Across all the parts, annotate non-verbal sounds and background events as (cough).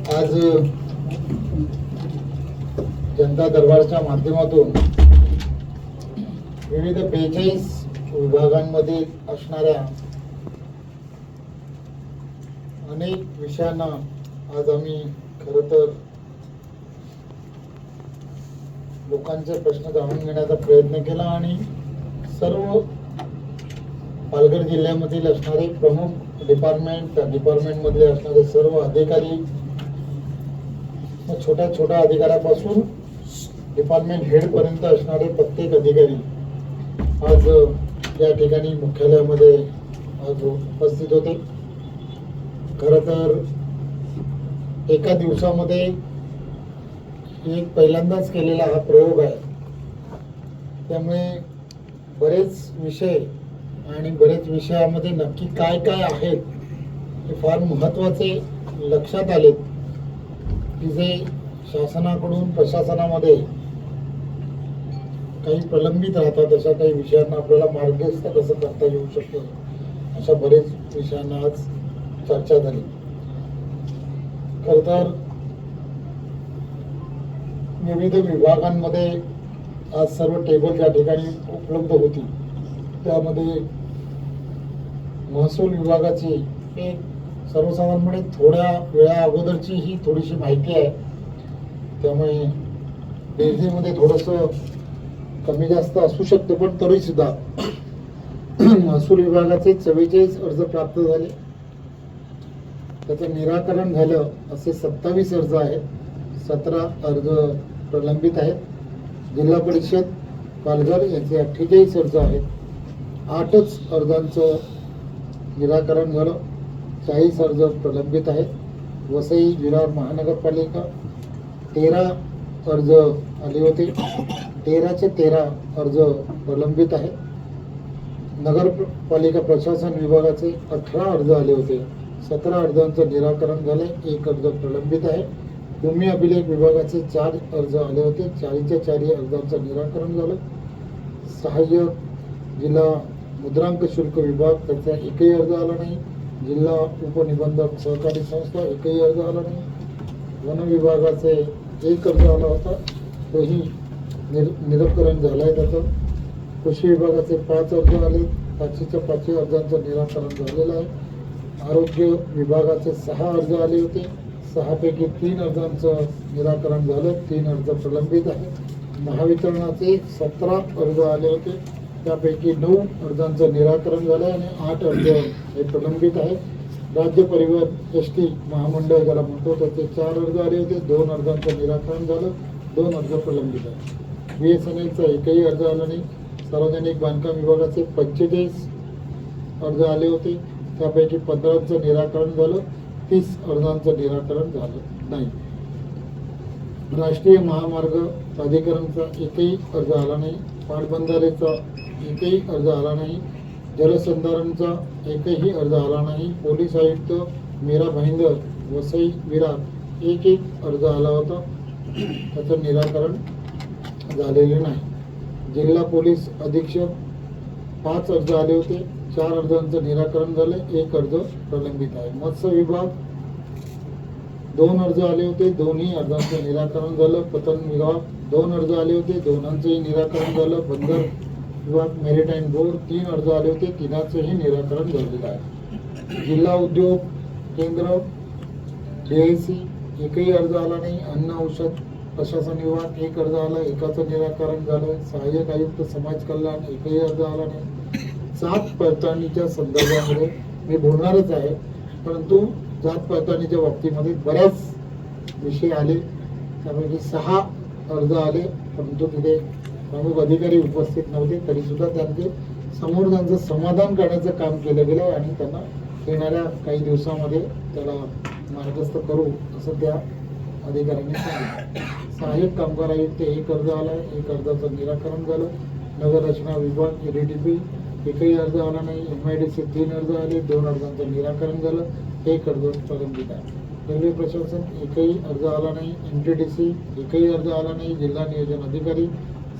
आज जनता दरबारच्या माध्यमातून विविध बेचाळीस विभागांमध्ये असणाऱ्या अनेक विषयांना आज आम्ही खर तर लोकांचे प्रश्न जाणून घेण्याचा प्रयत्न केला आणि सर्व पालघर जिल्ह्यामधील असणारे प्रमुख डिपार्टमेंट त्या डिपार्टमेंटमधले असणारे सर्व अधिकारी मग छोट्या छोट्या अधिकाऱ्यापासून डिपार्टमेंट हेडपर्यंत असणारे प्रत्येक अधिकारी आज या ठिकाणी मुख्यालयामध्ये आज उपस्थित होते. खरं तर एका दिवसामध्ये एक पहिल्यांदाच केलेला हा प्रयोग आहे. त्यामुळे बरेच विषय आणि बरेच विषयामध्ये नक्की काय काय आहेत हे फार महत्त्वाचे लक्षात आलेत. तिथे शासनाकडून प्रशासनामध्ये काही प्रलंबित राहतात अशा काही विषयांना आपल्याला मार्गस्थ कसं करता येऊ शकतं? अशा बरेच विषयांना आज चर्चा झाली. खर तर विविध विभागांमध्ये आज सर्व टेबल ज्या ठिकाणी उपलब्ध होती. त्यामध्ये महसूल विभागाची एक सर्वसाधारणपणे थोड्या वेळा अगोदरची ही थोडीशी माहिती आहे. त्यामुळे बेरजेमध्ये थोडंसं कमी जास्त असू शकतं पण तरी सुद्धा महसूल विभागाचे चव्वेचाळीस अर्ज प्राप्त झाले. त्याचं निराकरण झालं असे सत्तावीस अर्ज आहेत. सतरा अर्ज प्रलंबित आहेत. जिल्हा परिषद पालघर यांचे अठ्ठेचाळीस अर्ज आहेत. आठच अर्जांचं निराकरण झालं. चाळीस अर्ज प्रलंबित आहेत. वसई विरार महानगरपालिका तेरा अर्ज आले होते. तेराचे तेरा अर्ज प्रलंबित आहेत. नगरपालिका प्रशासन विभागाचे अठरा अर्ज आले होते. सतरा अर्जांचं निराकरण झाले एक अर्ज प्रलंबित आहे. भूमी अभिलेख विभागाचे चार अर्ज आले होते. चारीच्या चारी अर्जांचं निराकरण झालं. सहाय्यक जिल्हा मुद्रांक शुल्क विभाग त्याचा एकही अर्ज आला नाही. जिल्हा उपनिबंधक सहकारी संस्था एकही अर्ज आला नाही. वन विभागाचे एक अर्ज आला होता तोही निर निराकरण झालं आहे त्याचं. कृषी विभागाचे पाच अर्ज आले पाचशेच्या पाचशे अर्जांचं निराकरण झालेलं आहे. आरोग्य विभागाचे सहा अर्ज आले होते. सहापैकी तीन अर्जांचं निराकरण झालं. तीन अर्ज प्रलंबित आहेत. महावितरणाचे सतरा अर्ज आले होते. त्यापैकी नऊ अर्जांचं निराकरण झालं आणि आठ अर्ज हे प्रलंबित आहेत. राज्य परिवहन एस टी महामंडळ ज्याला म्हणतो त्याचे चार अर्ज आले होते. दोन अर्जांचं निराकरण झालं. दोन अर्ज प्रलंबित आहेत. बी एस एन एलचा एकही अर्ज आला नाही. सार्वजनिक बांधकाम विभागाचे पंचेचाळीस अर्ज आले होते. त्यापैकी पंधराचं निराकरण झालं. तीस अर्जांचं निराकरण झालं नाही. राष्ट्रीय महामार्ग प्राधिकरणचा एकही अर्ज आला नाही पाटबंधारेचा एकही अर्ज आला नाही जलसंधारणचा एकही अर्ज आला नाही पोलीस आयुक्त मीरा भाईंदर वसई विरार एक एक अर्ज आला होता. त्याचं निराकरण झालेले नाही. जिल्हा पोलीस अधीक्षक पाच अर्ज आले होते चार अर्जांचं निराकरण झालं एक अर्ज प्रलंबित आहे. मत्स्य विभाग दोन अर्ज आले होते दोन्ही अर्जांचं निराकरण झालं पतन विभाग दोन अर्ज आले होते. दोनांचंही निराकरण झालं. बंदर विभाग मेरिटाईम बोर्ड तीन अर्ज आले होते. तिनाचंही निराकरण झालेलं आहे. जिल्हा उद्योग केंद्र सी एकही अर्ज आला नाही. अन्न औषध प्रशासन विभाग एक अर्ज आला. एकाचं निराकरण झालं. सहाय्यक आयुक्त समाज कल्याण एकही अर्ज आला नाही. जात पडताळणीच्या संदर्भामध्ये मी बोलणारच आहे. परंतु जात पडताळणीच्या बाबतीमध्ये बऱ्याच विषय आले. त्यापैकी सहा अर्ज आले परंतु तिथे प्रमुख अधिकारी उपस्थित नव्हते. तरी सुद्धा त्यांचे समोर त्यांचं समाधान करण्याचं काम केलं गेलं आणि त्यांना येणाऱ्या काही दिवसामध्ये त्याला मार्गस्थ करू असं त्या अधिकाऱ्यांनी सांगितलं. सहाय्यक कामगार आयुक्त एक अर्ज आला एक अर्जाचं निराकरण झालं. नगर रचना विभाग पी एकही अर्ज आला नाही. एम आय डी सी तीन अर्ज आले दोन अर्जांचं निराकरण झालं. एक अर्ज प्रलंबित आहे रेल्वे प्रशासन एकही अर्ज आला नाही. एम टी डी सी एकही अर्ज आला नाही. जिल्हा नियोजन अधिकारी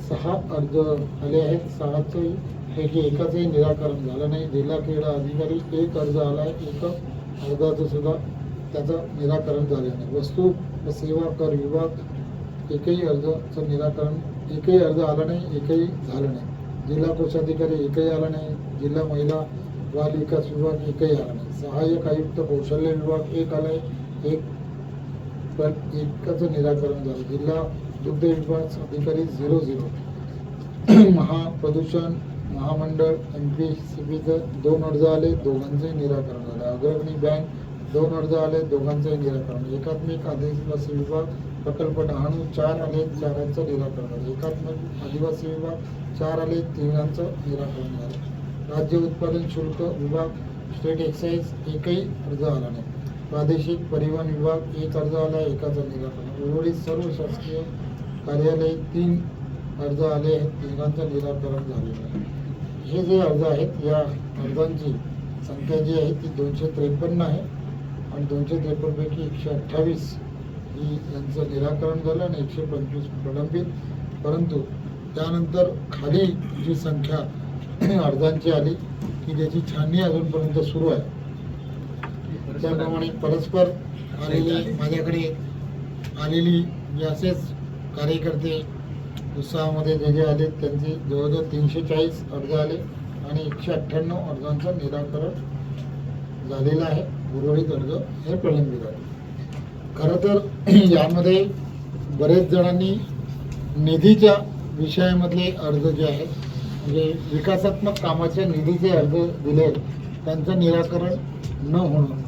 सहा अर्ज आले आहेत. सहाचंही पैकी एकाचंही निराकरण झालं नाही. जिल्हा क्रीडा अधिकारी एक अर्ज आला आहे. एक अर्जाचं सुद्धा त्याचं निराकरण झालं नाही. वस्तू व सेवा कर विभाग एकही अर्जाचं निराकरण एकही अर्ज आला नाही. एकही झालं नाही. जिल्हा कोषाधिकारी एकही आला नाही. जिल्हा महिला बाल विकास विभाग एकही आला नाही. सहाय्यक आयुक्त कौशल्य विभाग एक आला आहे एक पण एकाचं निराकरण झालं जिल्हा दुग्ध विकास अधिकारी झिरो झिरो. (clears throat) महाप्रदूषण महामंडळ एम पी सी बीचं दोन अर्ज आले दोघांचंही निराकरण झालं. अग्रणी बँक दोन अर्ज आले दोघांचंही निराकरण. एकात्मिक आदिवासी विभाग प्रकल्प डहाणू चार आले चारांचं निराकरण झालं. एकात्मिक आदिवासी विभाग चार आले तिघांचं निराकरण झालं. राज्य उत्पादन शुल्क विभाग स्टेट एक्साईज एकही अर्ज आला नाही. प्रादेशिक परिवहन विभाग एक अर्ज आला एकाचं निराकरण उर्वरित सर्व शासकीय कार्यालय तीन अर्ज आले आहेत तिघांचं निराकरण झालेलं आहे. हे जे अर्ज आहेत या अर्जांची संख्या जी आहे ती दोनशे त्रेपन्न आहे आणि दोनशे त्रेपन्नपैकी एकशे अठ्ठावीस ही यांचं निराकरण झालं आणि एकशे पंचवीस प्रलंबित. परंतु त्यानंतर खाली जी संख्या (clears throat) अर्जांची आली की ज्याची छाननी अजूनपर्यंत सुरू आहे. त्याप्रमाणे परस्पर आलेली माझ्याकडे आलेली जे असेच कार्यकर्ते उत्साहामध्ये जे जे आले त्यांचे जवळजवळ तीनशे चाळीस अर्ज आले आणि एकशे अठ्ठ्याण्णव अर्जांचं निराकरण झालेलं आहे. उर्वरित अर्ज हे प्रलंबित आहे खरं तर (clears throat) यामध्ये बरेच जणांनी निधीच्या विषयामधले अर्ज जे आहेत म्हणजे विकासात्मक कामाच्या निधीचे अर्ज दिले आहेत, त्यांचं निराकरण न होणं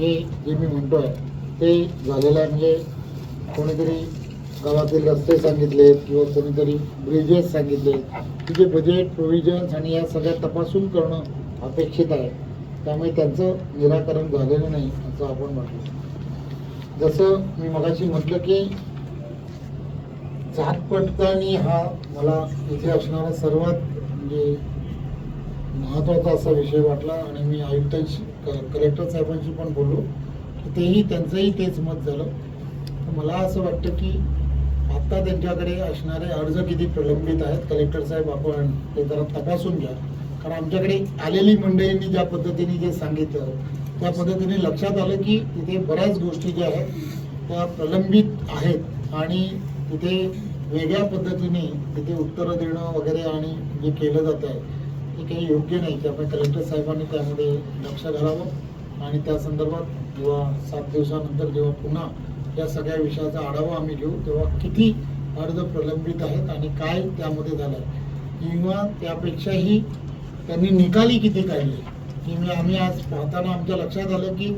हे जे मी म्हणतो आहे ते झालेलं आहे म्हणजे कोणीतरी गावातील रस्ते सांगितले किंवा कोणीतरी ब्रिजेस सांगितले तिचे बजेट प्रोव्हिजन्स आणि या सगळ्या तपासून करणं अपेक्षित आहे. त्यामुळे त्यांचं निराकरण झालेलं नाही असं आपण म्हटलं जसं मी मगाशी म्हटलं की जात पडताळणी हा मला इथे असणारा सर्वात म्हणजे महत्त्वाचा असा विषय वाटला आणि मी आयुक्तांशी कलेक्टर साहेबांशी पण बोललो की तेही त्यांचंही तेच मत झालं. तर मला असं वाटतं की आत्ता त्यांच्याकडे असणारे अर्ज किती प्रलंबित आहेत कलेक्टर साहेब आपण ते जरा तपासून घ्या. कारण आमच्याकडे आलेली मंडळींनी ज्या पद्धतीने जे सांगितलं त्या पद्धतीने लक्षात आलं की तिथे बऱ्याच गोष्टी ज्या आहेत त्या प्रलंबित आहेत आणि तिथे वेगळ्या पद्धतीने तिथे उत्तरं देणं वगैरे आणि जे केलं जात आहे हे काही योग्य नाही. त्यामुळे कलेक्टर साहेबांनी त्यामध्ये लक्ष घालावं आणि त्या संदर्भात जेव्हा सात दिवसानंतर जेव्हा पुन्हा या सगळ्या विषयाचा आढावा आम्ही घेऊ तेव्हा किती अर्ज प्रलंबित आहेत आणि काय त्यामध्ये झालं आहे किंवा त्यापेक्षाही त्यांनी निकाली किती काढले. किंवा आम्ही आज पाहताना आमच्या लक्षात आलं की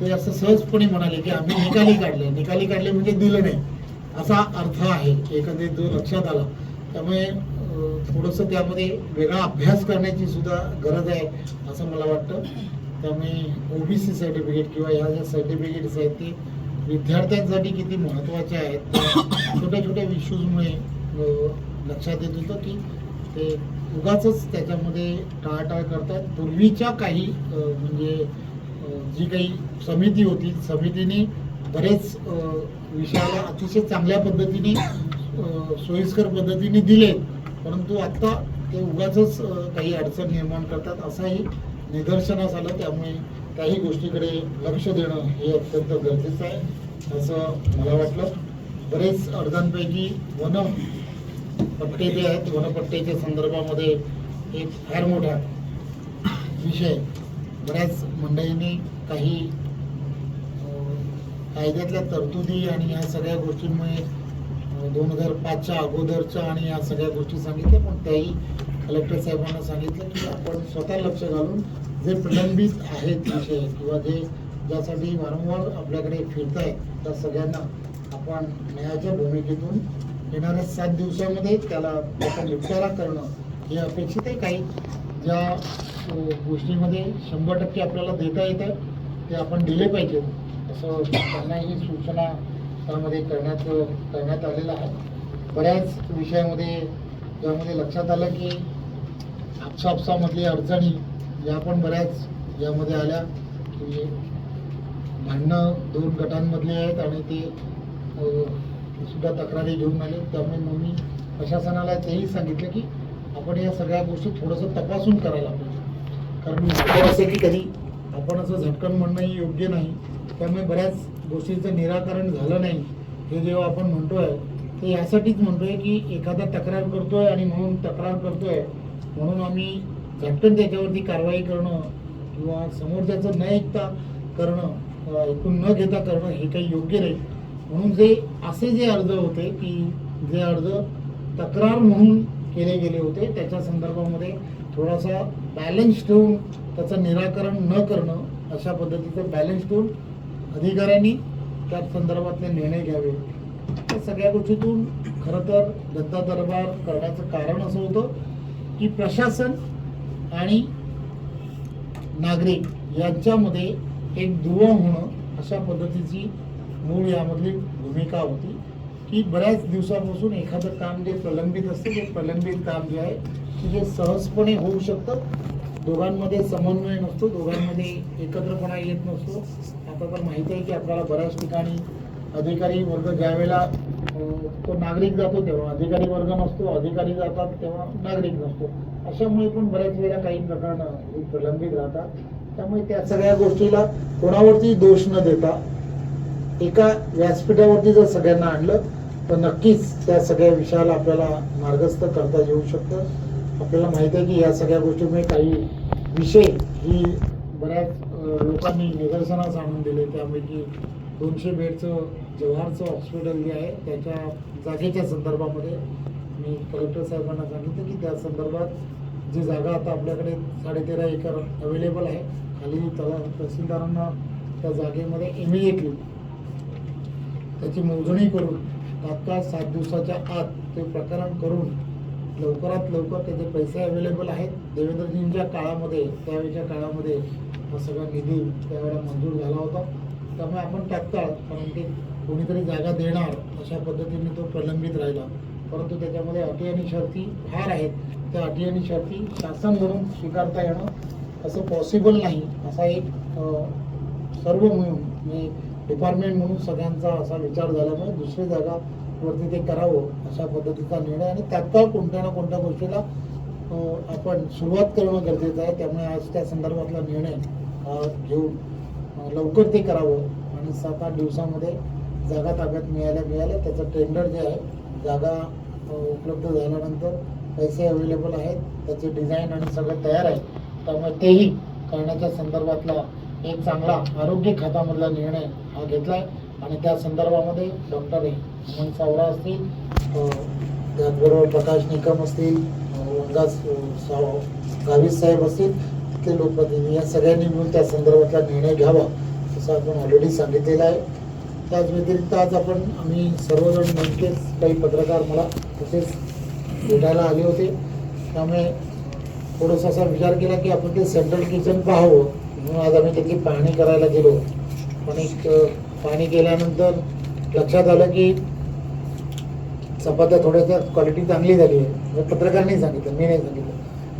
ते असं सहजपणे म्हणाले की आम्ही निकाली काढले. निकाली काढले म्हणजे दिलं नाही. असा अर्थ आहे. एकंदरीत जो लक्षात आला. त्यामुळे थोडंसं त्यामध्ये वेगळा अभ्यास करण्याची सुद्धा गरज आहे असं मला वाटतं. त्यामुळे ओबीसी सर्टिफिकेट किंवा ह्या ज्या सर्टिफिकेट्स आहेत ते विद्यार्थ्यांसाठी किती महत्त्वाचे आहेत छोट्या छोट्या इश्यूजमुळे लक्षात येत होतं की ते उगाच त्याच्यामध्ये टाळाटाळ करतात. पूर्वीच्या काही म्हणजे जी काही समिती होती समितीने बरेच विषयाला अतिशय चांगल्या पद्धतीने सोयीस्कर पद्धतीने दिले परंतु आत्ता ते उगाच काही अडचण निर्माण करतात असाही निदर्शनास आलं त्यामुळे काही गोष्टीकडे लक्ष देणं हे अत्यंत गरजेचं आहे असं मला वाटलं. बरेच अडचणपैकी वन पट्टे जे आहेत वनपट्ट्याच्या संदर्भामध्ये एक फार मोठा विषय बऱ्याच मंडळींनी काही कायद्यातल्या तरतुदी आणि ह्या सगळ्या गोष्टींमुळे म्हणजे दोन हजार पाचच्या अगोदरच्या आणि या सगळ्या गोष्टी सांगितल्या पण त्याही कलेक्टर साहेबांना सांगितलं की आपण स्वतः लक्ष घालून जे प्रलंबित आहेत विषय किंवा जे ज्यासाठी वारंवार आपल्याकडे फिरत आहेत त्या सगळ्यांना आपण न्यायाच्या भूमिकेतून येणाऱ्या सात दिवसामध्ये त्याला त्याचा निपटारा करणं हे अपेक्षित आहे. काही ज्या गोष्टीमध्ये शंभर टक्के आपल्याला देता येतं ते आपण दिले पाहिजेत. असं त्यांनाही सूचना त्यामध्ये करण्यात करण्यात आलेलं आहे. बऱ्याच विषयामध्ये यामध्ये लक्षात आलं की आपसापसामधली अडचणी या पण बऱ्याच यामध्ये आल्या की भांडणं दोन गटांमधले आहेत आणि ते सुद्धा तक्रारी घेऊन आले. त्यामुळे मग मी प्रशासनाला तेही सांगितलं की आपण या सगळ्या गोष्टी थोडंसं तपासून करायला पाहिजे. कारण असं की कधी आपण असं झटकन म्हणणंही योग्य नाही. त्यामुळे बऱ्याच गोष्टीचं निराकरण झालं नाही. हे जेव्हा आपण म्हणतोय ते यासाठीच म्हणतोय की एखादा तक्रार करतोय आणि म्हणून तक्रार करतोय म्हणून आम्ही झटकन त्याच्यावरती कारवाई करणं किंवा समोरच्याचं न ऐकता करणं ऐकून न घेता करणं हे काही योग्य नाही. म्हणून जे असे जे अर्ज होते की जे अर्ज तक्रार म्हणून केले गेले होते त्याच्या संदर्भामध्ये थोडासा बॅलन्स ठेवून त्याचं निराकरण न करणं अशा पद्धतीचं बॅलन्स ठेवून अधिकाऱ्यांनी त्या संदर्भातले निर्णय घ्यावे. या सगळ्या गोष्टीतून खरं तर दत्ता दरबार करण्याचं कारण असं होतं की प्रशासन आणि नागरिक यांच्यामध्ये एक दुवा होणं अशा पद्धतीची मूळ यामधली भूमिका होती की बऱ्याच दिवसापासून एखादं काम जे प्रलंबित असतं ते प्रलंबित काम जे आहे की जे सहजपणे होऊ शकतं. दोघांमध्ये समन्वय नसतो दोघांमध्ये एकत्रपणा येत नसतो. आता तर माहिती आहे की आपल्याला बऱ्याच ठिकाणी अधिकारी वर्ग ज्यावेळेला तो नागरिक जातो तेव्हा अधिकारी वर्ग नसतो अधिकारी जातात तेव्हा नागरिक नसतो. अशामुळे पण बऱ्याच वेळा काही प्रकरणं प्रलंबित राहतात. त्यामुळे त्या सगळ्या गोष्टीला कोणावरती दोष न देता एका व्यासपीठावरती जर सगळ्यांना आणलं तर नक्कीच त्या सगळ्या विषयाला आपल्याला मार्गस्थ करता येऊ शकतं. आपल्याला माहिती आहे की या सगळ्या गोष्टीमुळे काही विषय ही बऱ्याच लोकांनी निदर्शनास आणून दिले. त्यापैकी दोनशे बेडचं जव्हारचं हॉस्पिटल जे आहे. त्याच्या जागेच्या संदर्भामध्ये मी कलेक्टर साहेबांना सांगितलं की त्या संदर्भात जी जागा आता आपल्याकडे साडेतेरा एकर अवेलेबल आहे खाली त्याला तहसीलदारांना त्या जागेमध्ये इमिजिएटली त्याची मोजणी करून तात्काळ सात दिवसाच्या आत ते प्रकरण करून लवकरात लवकर त्याचे पैसे अवेलेबल आहेत. देवेंद्रजींच्या काळामध्ये त्यावेळीच्या काळामध्ये हा सगळा निधी त्यावेळेला मंजूर झाला होता. त्यामुळे आपण टाकतात कारण की कोणीतरी जागा देणार अशा पद्धतीने तो प्रलंबित राहिला. परंतु त्याच्यामध्ये अटी आणि शर्ती फार आहेत. त्या अटी आणि शर्ती शासन म्हणून स्वीकारता येणं असं पॉसिबल नाही असा एक सर्व मिळून म्हणजे डिपार्टमेंट म्हणून सगळ्यांचा असा विचार झाल्यामुळे दुसरी जागा वरती ते करावं अशा पद्धतीचा निर्णय आणि तात्काळ कोणत्या ना कोणत्या गोष्टीला आपण सुरुवात करणं गरजेचं आहे. त्यामुळे आज त्या संदर्भातला निर्णय घेऊन लवकर ते करावं. आणि सात आठ दिवसामध्ये जागा ताब्यात मिळाल्या मिळाल्या. त्याचं टेंडर जे आहे जागा उपलब्ध झाल्यानंतर पैसे अवेलेबल आहेत. त्याचे डिझाईन आणि सगळं तयार आहे. त्यामुळे तेही करण्याच्या संदर्भातला एक चांगला आरोग्य खात्यामधला निर्णय हा घेतला आहे आणि त्या संदर्भामध्ये डॉक्टर हेमंत सावरा असतील त्याचबरोबर प्रकाश निकम असतील गावीस साहेब असतील ते लोकप्रतिनिधी या सगळ्यांनी मिळून त्या संदर्भातला निर्णय घ्यावा असं आपण ऑलरेडी सांगितलेलं आहे. त्याच व्यतिरिक्त आज आपण आम्ही सर्वजण नेमकेच काही पत्रकार मला तसेच भेटायला आले होते. त्यामुळे थोडासा असा विचार केला की आपण ते सेंट्रल किचन पाहावं. म्हणून आज आम्ही त्याची पाहणी करायला गेलो. पण एक पाहणी केल्यानंतर लक्षात आलं की चपात्या थोड्याशा क्वालिटी चांगली झाली आहे. म्हणजे पत्रकारांनी सांगितलं मी नाही सांगितलं.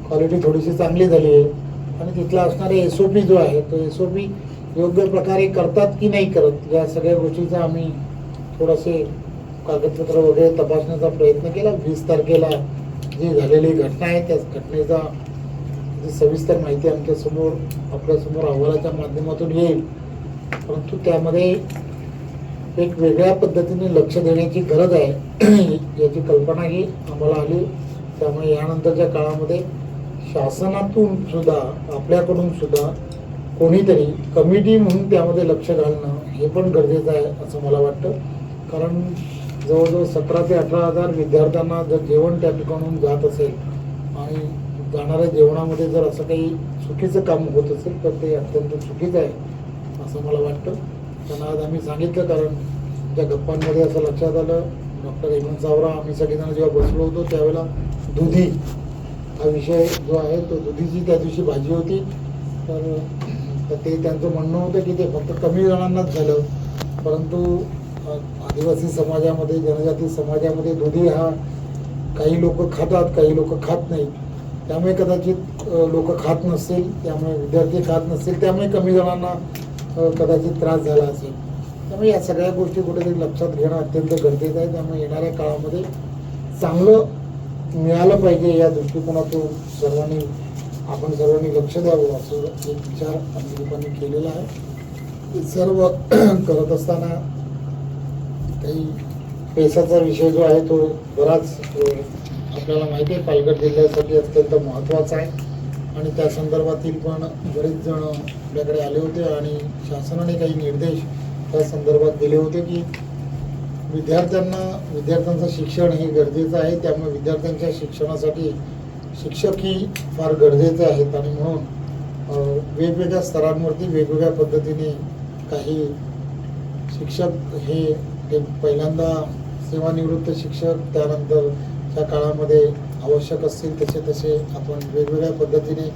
क्वालिटी थोडीशी चांगली झाली आहे. आणि तिथला असणारे एस ओ पी जो आहे तो एस ओ पी योग्य प्रकारे करतात की नाही करत या सगळ्या गोष्टीचा आम्ही थोडंसे कागदपत्र वगैरे तपासण्याचा प्रयत्न केला. वीस तारखेला जी झालेली घटना आहे त्या घटनेचा जी सविस्तर माहिती आमच्यासमोर आपल्यासमोर अहवालाच्या माध्यमातून येईल. परंतु त्यामध्ये एक वेगळ्या पद्धतीने लक्ष देण्याची गरज आहे. (clears throat) याची कल्पना ही आम्हाला आली. त्यामुळे यानंतरच्या काळामध्ये शासनातून सुद्धा आपल्याकडून सुद्धा कोणीतरी कमिटी म्हणून त्यामध्ये लक्ष घालणं हे पण गरजेचं आहे असं मला वाटतं. कारण जवळजवळ सतरा ते अठरा हजार विद्यार्थ्यांना जर जेवण त्या ठिकाणून जात असेल आणि जाणाऱ्या जेवणामध्ये जर असं काही चुकीचं काम होत असेल तर ते अत्यंत चुकीचं आहे असं मला वाटतं. त्यांना आज आम्ही सांगितलं कारण त्या गप्पांमध्ये असं लक्षात आलं डॉक्टर हेमंत सावरा आम्ही सगळेजण जेव्हा बसलो होतो त्यावेळेला दुधी हा विषय जो आहे तो दुधीची त्या दिवशी भाजी होती. तर ते त्यांचं म्हणणं होतं की ते फक्त कमी जणांनाच झालं. परंतु आदिवासी समाजामध्ये जनजाती समाजामध्ये दुधी हा काही लोक खातात काही लोक खात नाही त्यामुळे कदाचित लोक खात नसतील त्यामुळे विद्यार्थी खात नसतील त्यामुळे कमी जणांना कदाचित त्रास झाला असेल. त्यामुळे या सगळ्या गोष्टी कुठेतरी लक्षात घेणं अत्यंत गरजेचं आहे. त्यामुळे येणाऱ्या काळामध्ये चांगलं मिळालं पाहिजे या दृष्टिकोनातून सर्वांनी आपण सर्वांनी लक्ष द्यावं असं एक विचार आम्ही लोकांनी केलेला आहे. सर्व (clears throat) करत असताना काही पैशाचा विषय जो आहे तो बराच आपल्याला माहिती आहे पालघर जिल्ह्यासाठी अत्यंत महत्त्वाचा आहे. आणि त्या संदर्भातील पण बरेच जण आपल्याकडे आले होते आणि शासनाने काही निर्देश त्या संदर्भात दिले होते की विद्यार्थ्यांना विद्यार्थ्यांचं शिक्षण हे गरजेचं आहे त्यामुळे विद्यार्थ्यांच्या शिक्षणासाठी शिक्षक ही फार गरजेचे आहेत. आणि म्हणून वेगवेगळ्या स्तरांवरती वेगवेगळ्या पद्धतीने काही शिक्षक हे ते पहिल्यांदा सेवानिवृत्त शिक्षक त्यानंतर त्या काळामध्ये आवश्यक असतील तसे तसे आपण वेगवेगळ्या पद्धतीने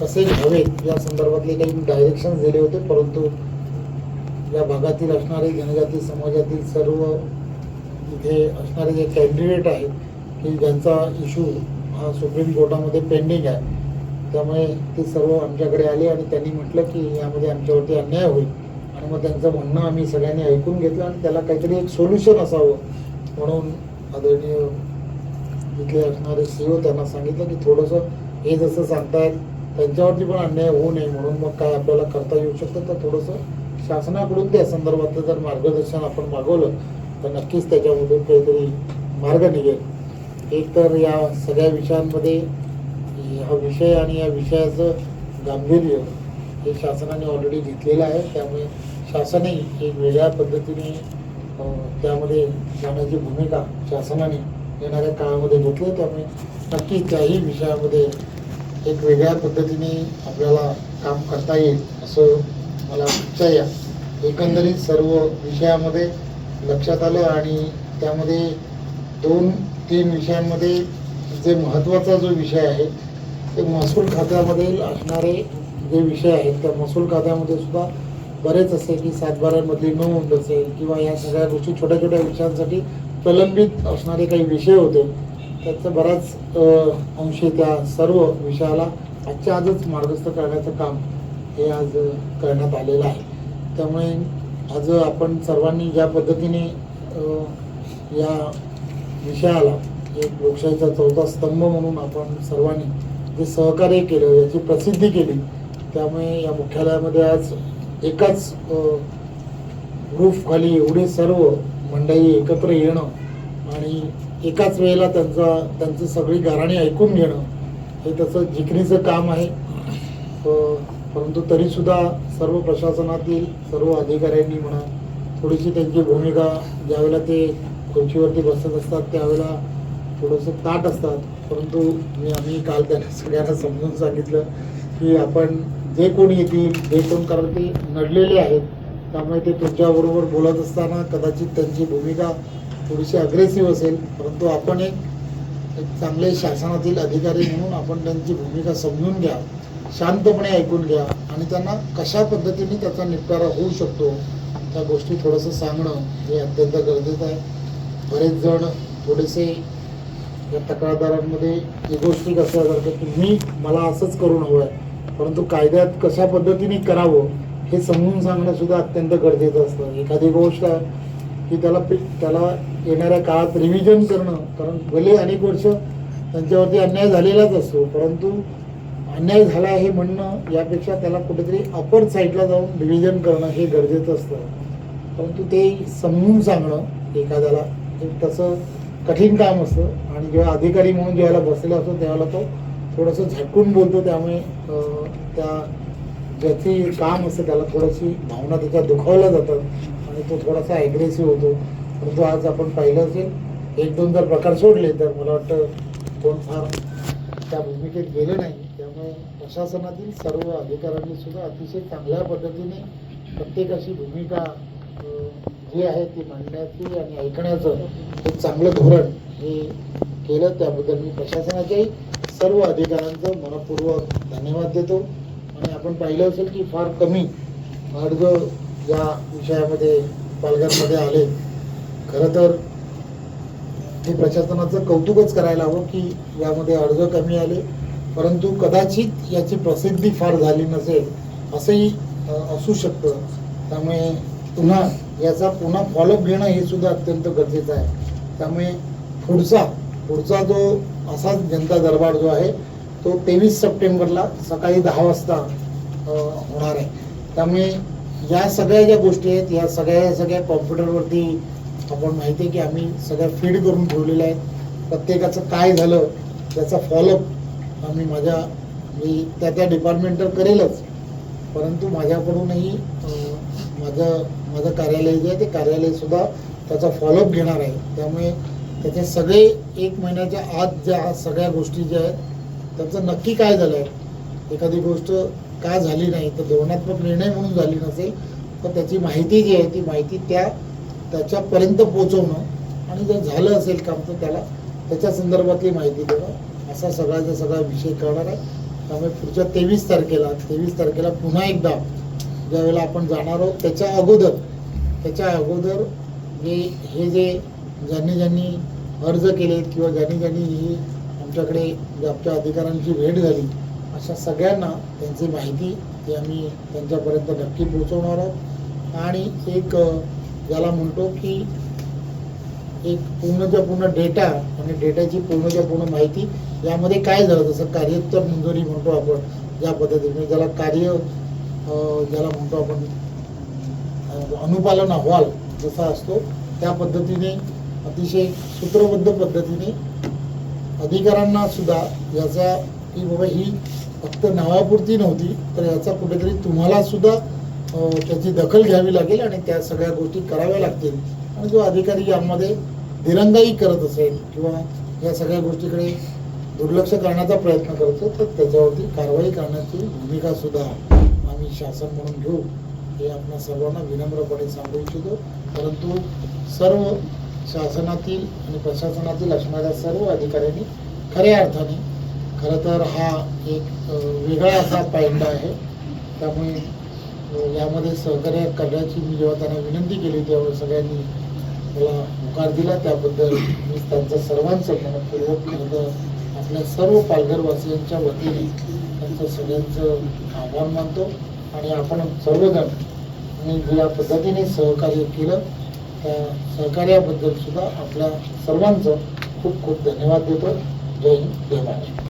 कसे घ्यावेत या संदर्भातले काही डायरेक्शन दिले होते परंतु या भागातील असणारे जनजाती समाजातील सर्व तिथे असणारे जे कॅन्डिडेट आहेत की ज्यांचा इशू हा सुप्रीम कोर्टामध्ये पेंडिंग आहे त्यामुळे ते सर्व आमच्याकडे आले आणि त्यांनी म्हटलं की यामध्ये आमच्यावरती अन्याय होईल. आणि मग त्यांचं म्हणणं आम्ही सगळ्यांनी ऐकून घेतलं आणि त्याला काहीतरी एक सोल्युशन असावं म्हणून आदरणीय तिथले असणारे सीओ त्यांना सांगितलं की थोडंसं हे जसं सांगतायत त्यांच्यावरती पण अन्याय होऊ नये म्हणून मग काय आपल्याला करता येऊ शकतं तर थोडंसं शासनाकडून त्या संदर्भातलं जर मार्गदर्शन आपण मागवलं तर नक्कीच त्याच्यामधून काहीतरी मार्ग निघेल. एक तर या सगळ्या विषयांमध्ये हा विषय आणि या विषयाचं गांभीर्य हे शासनाने ऑलरेडी घेतलेलं आहे. त्यामुळे शासनही एक वेगळ्या पद्धतीने त्यामध्ये जाण्याची भूमिका शासनाने येणाऱ्या काळामध्ये घेतली त्यामुळे नक्की त्याही विषयामध्ये एक वेगळ्या पद्धतीने आपल्याला काम करता येईल असं मला इच्छा या एकंदरीत सर्व विषयामध्ये लक्षात आलं आणि त्यामध्ये दोन तीन विषयांमध्ये जे महत्त्वाचा जो विषय आहे ते महसूल खात्यामध्ये असणारे जे विषय आहेत त्या महसूल खात्यामध्ये सुद्धा बरेच असे की सातबाऱ्यांमधली नोंद असेल किंवा या सगळ्या गोष्टी छोट्या छोट्या विषयांसाठी प्रलंबित असणारे काही विषय होते त्याचं बराच अंश अंशी त्या सर्व विषयाला आजच्या आजच मार्गस्थ करण्याचं काम हे आज करण्यात आलेलं आहे. त्यामुळे आज आपण सर्वांनी ज्या पद्धतीने या विषयाला एक लोकशाहीचा चौथा स्तंभ म्हणून आपण सर्वांनी जे सहकार्य केलं याची प्रसिद्धी केली त्यामुळे या मुख्यालयामध्ये आज एकाच रूफखाली एवढे सर्व मंडळी एकत्र येणं आणि एकाच वेळेला त्यांचा त्यांचं सगळी गाराणी ऐकून घेणं हे त्याचं जिकरीचं काम आहे. परंतु तरीसुद्धा सर्व प्रशासनातील सर्व अधिकाऱ्यांनी म्हणा थोडीशी त्यांची भूमिका ज्यावेळेला ते खुर्चीवरती बसत असतात त्यावेळेला थोडंसं ताट असतात. परंतु मी आम्ही काल त्यांना सगळ्यांना समजून सांगितलं की आपण जे कोणी येतील जे कोण कारण ते नडलेले आहेत त्यामुळे ते तुमच्याबरोबर बोलत असताना कदाचित त्यांची भूमिका थोडीशी अग्रेसिव्ह असेल. परंतु आपण एक एक चांगले शासनातील अधिकारी म्हणून आपण त्यांची भूमिका समजून घ्या. शांतपणे ऐकून घ्या आणि त्यांना कशा पद्धतीने त्याचा निपटारा होऊ शकतो त्या गोष्टी थोडंसं सांगणं हे अत्यंत गरजेचं आहे. बरेच जण थोडेसे या तक्रारदारांमध्ये इगोस्टिक असल्यासारखं तुम्ही मला असंच करून हवं आहे परंतु कायद्यात कशा पद्धतीने करावं हे समजून सांगणं सुद्धा अत्यंत गरजेचं असतं. एखादी गोष्ट आहे की त्याला त्याला येणाऱ्या काळात रिव्हिजन करणं कारण भले अनेक वर्ष त्यांच्यावरती अन्याय झालेलाच असतो परंतु अन्याय झाला हे म्हणणं यापेक्षा त्याला कुठेतरी अपर साईडला जाऊन डिव्हिजन करणं हे गरजेचं असतं. परंतु ते समजून सांगणं एखाद्याला तसं कठीण काम असतं. आणि जेव्हा अधिकारी म्हणून ज्यावेळेला बसलेला असतो त्यावेळेला तो थोडंसं झटकून बोलतो. त्यामुळे त्या ज्याची काम असतं त्याला थोडीशी भावना त्याच्या दुखावल्या जातात आणि तो थोडासा ॲग्रेसिव्ह होतो. परंतु आज आपण पाहिलं असेल एक दोन जर प्रकार सोडले तर मला वाटतं कोण फार त्या भूमिकेत गेले नाही. प्रशासनातील सर्व अधिकाऱ्यांनी सुद्धा अतिशय चांगल्या पद्धतीने प्रत्येकाची भूमिका जी आहे ती मांडण्याची आणि ऐकण्याचं एक चांगलं धोरण हे केलं त्याबद्दल मी प्रशासनाच्याही सर्व अधिकाऱ्यांचं मनपूर्वक धन्यवाद देतो. आणि आपण पाहिलं असेल की फार कमी अर्ज या विषयामध्ये पालघरमध्ये आले. खरं तर हे प्रशासनाचं कौतुकच करायला हवं की यामध्ये अर्ज कमी आले. परंतु कदाचित याची प्रसिद्धी फार झाली नसेल असंही असू शकतं. त्यामुळे पुन्हा याचा पुन्हा फॉलोअप घेणं हे सुद्धा अत्यंत गरजेचं आहे. त्यामुळे पुढचा पुढचा जो असाच जनता दरबार जो आहे तो तेवीस सप्टेंबरला सकाळी दहा वाजता होणार आहे. त्यामुळे या सगळ्या ज्या गोष्टी आहेत या सगळ्या सगळ्या कॉम्प्युटरवरती आपण माहिती आहे की आम्ही सगळ्या फीड करून ठेवलेल्या आहेत. प्रत्येकाचं काय झालं त्याचा फॉलोअप आम्ही माझ्या मी त्या त्या डिपार्टमेंटवर करेलच. परंतु माझ्याकडूनही माझं माझं कार्यालय जे आहे ते कार्यालयसुद्धा त्याचा फॉलोअप घेणार आहे. त्यामुळे त्याचे सगळे एक महिन्याच्या आत ज्या सगळ्या गोष्टी ज्या आहेत त्याचं नक्की काय झालं आहे एखादी गोष्ट का झाली नाही? तर धोरणात्मक निर्णय म्हणून झाली नसेल तर त्याची माहिती जी आहे ती माहिती त्या त्याच्यापर्यंत पोहोचवणं आणि जर झालं असेल काम तर त्याला त्याच्या संदर्भातली माहिती देणं असा सगळ्याचा सगळा विषय करणार आहे. त्यामुळे पुढच्या तेवीस तारखेला तेवीस तारखेला पुन्हा एकदा ज्यावेळेला आपण जाणार आहोत त्याच्या अगोदर त्याच्या अगोदर जे हे जे ज्यांनी ज्यांनी अर्ज केलेत किंवा ज्यांनी ज्यांनी ही आमच्याकडे जे आमच्या अधिकाऱ्यांची भेट झाली अशा सगळ्यांना त्यांची माहिती ती आम्ही त्यांच्यापर्यंत नक्की पोहोचवणार आहोत. आणि एक ज्याला म्हणतो की एक पूर्णच्या पूर्ण डेटा आणि डेटाची पूर्णच्या पूर्ण माहिती यामध्ये काय झालं? जसं कार्योत्तर मंजुरी म्हणतो आपण ज्या पद्धतीने म्हणजे ज्याला कार्य ज्याला म्हणतो आपण अनुपालन अहवाल जसा असतो त्या पद्धतीने अतिशय सूत्रबद्ध पद्धतीने अधिकाऱ्यांना सुद्धा याचा की बाबा ही फक्त नावापुरती नव्हती तर याचा कुठेतरी तुम्हाला सुद्धा त्याची दखल घ्यावी लागेल आणि त्या सगळ्या गोष्टी कराव्या लागतील. आणि जो अधिकारी यामध्ये दिरंगाई करत असेल किंवा या सगळ्या गोष्टीकडे दुर्लक्ष करण्याचा प्रयत्न करतो तर त्याच्यावरती कारवाई करण्याची भूमिका सुद्धा आम्ही शासन म्हणून घेऊ हे आपल्या सर्वांना विनम्रपणे सांगू इच्छितो. परंतु सर्व शासनातील आणि प्रशासनातील असणाऱ्या सर्व अधिकाऱ्यांनी खऱ्या अर्थाने खरं तर हा एक वेगळा असा पायंडा आहे. त्यामुळे यामध्ये सहकार्य करण्याची मी जेव्हा त्यांना विनंती केली तेव्हा सगळ्यांनी मला होकार दिला. त्याबद्दल मी त्यांचं सर्वांचं मनपूर्वक खरं तर आपल्या सर्व पालघरवासियांच्या वतीने त्यांचं सगळ्यांचं आभार मानतो आणि आपण सर्वजण आणि ज्या पद्धतीने सहकार्य केलं त्या सहकार्याबद्दल सुद्धा आपल्या सर्वांचं खूप खूप धन्यवाद देतो. जय हिंद जय महाराष्ट्र.